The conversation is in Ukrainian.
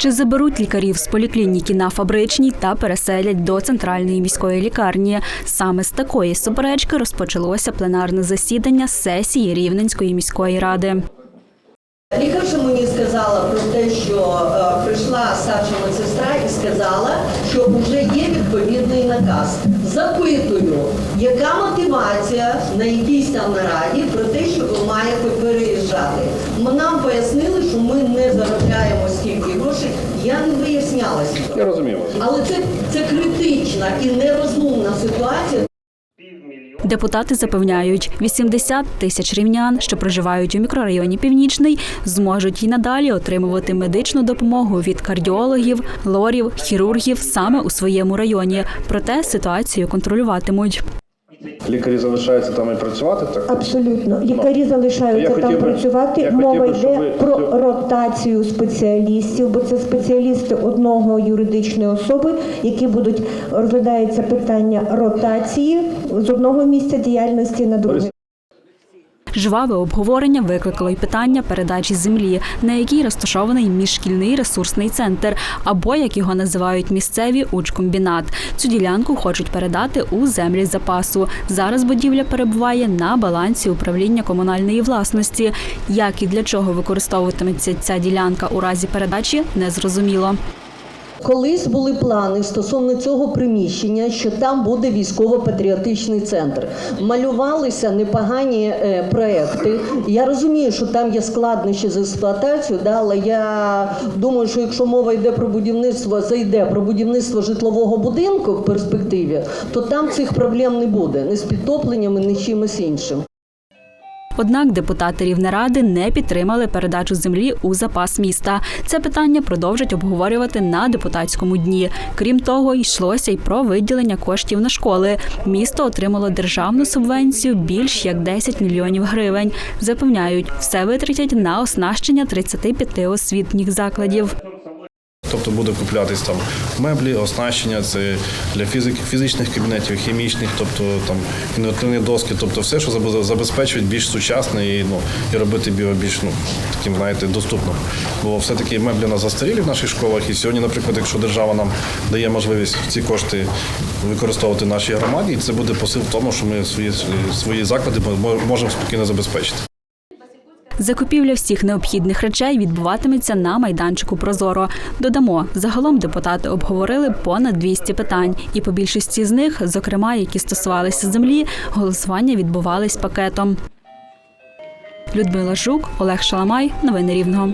Чи заберуть лікарів з поліклініки на фабричній та переселять до центральної міської лікарні? Саме з такої суперечки розпочалося пленарне засідання сесії Рівненської міської ради. Лікарша мені сказала про те, що е, прийшла старша медсестра і сказала, що вже є відповідний наказ. Запитую, яка мотивація на якійсь там нараді про те, що ви маєте переїжджати. Нам пояснили, що ми не заробляємо стільки. Я не вияснялася. Я розумію вас. Але це, це критична і нерозумна ситуація. Депутати запевняють, 80 тисяч рівнян, що проживають у мікрорайоні Північний, зможуть і надалі отримувати медичну допомогу від кардіологів, лорів, хірургів саме у своєму районі. Проте ситуацію контролюватимуть. Лікарі залишаються там і працювати, так? Абсолютно. Лікарі залишаються там би- працювати. Мова би, йде ви про ротацію спеціалістів, бо це спеціалісти одного юридичної особи, які будуть розглядається питання ротації з одного місця діяльності на друге. Жваве обговорення викликало й питання передачі землі, на якій розташований міжшкільний ресурсний центр, або як його називають місцеві учкомбінат. Цю ділянку хочуть передати у землі запасу. Зараз будівля перебуває на балансі управління комунальної власності. Як і для чого використовуватиметься ця ділянка у разі передачі, незрозуміло. Колись були плани стосовно цього приміщення, що там буде військово-патріотичний центр. Малювалися непогані е, проекти. Я розумію, що там є складнощі з експлуатацією, да, але я думаю, що якщо мова йде про будівництво, зайде про будівництво житлового будинку в перспективі, то там цих проблем не буде ні з підтопленнями, з чимось іншим. Однак депутати Рівнеради не підтримали передачу землі у запас міста. Це питання продовжать обговорювати на депутатському дні. Крім того, йшлося й про виділення коштів на школи. Місто отримало державну субвенцію більш як 10 мільйонів гривень. Запевняють, все витратять на оснащення 35 освітніх закладів. Тобто буде куплятись там меблі, оснащення, це для фізик, фізичних кабінетів, хімічних, тобто там інновативні доски, тобто все, що заб- забезпечує більш сучасне і, ну, і робити його більш ну, таким, знаєте, доступним. Бо все-таки меблі нас застарілі в наших школах. І сьогодні, наприклад, якщо держава нам дає можливість ці кошти використовувати нашій громаді, це буде посил в тому, що ми свої, свої заклади можемо спокійно забезпечити. Закупівля всіх необхідних речей відбуватиметься на майданчику Прозоро. Додамо, загалом депутати обговорили понад 200 питань, і по більшості з них, зокрема, які стосувалися землі, голосування відбувались пакетом. Людмила Жук, Олег Шаламай. Новини Рівного.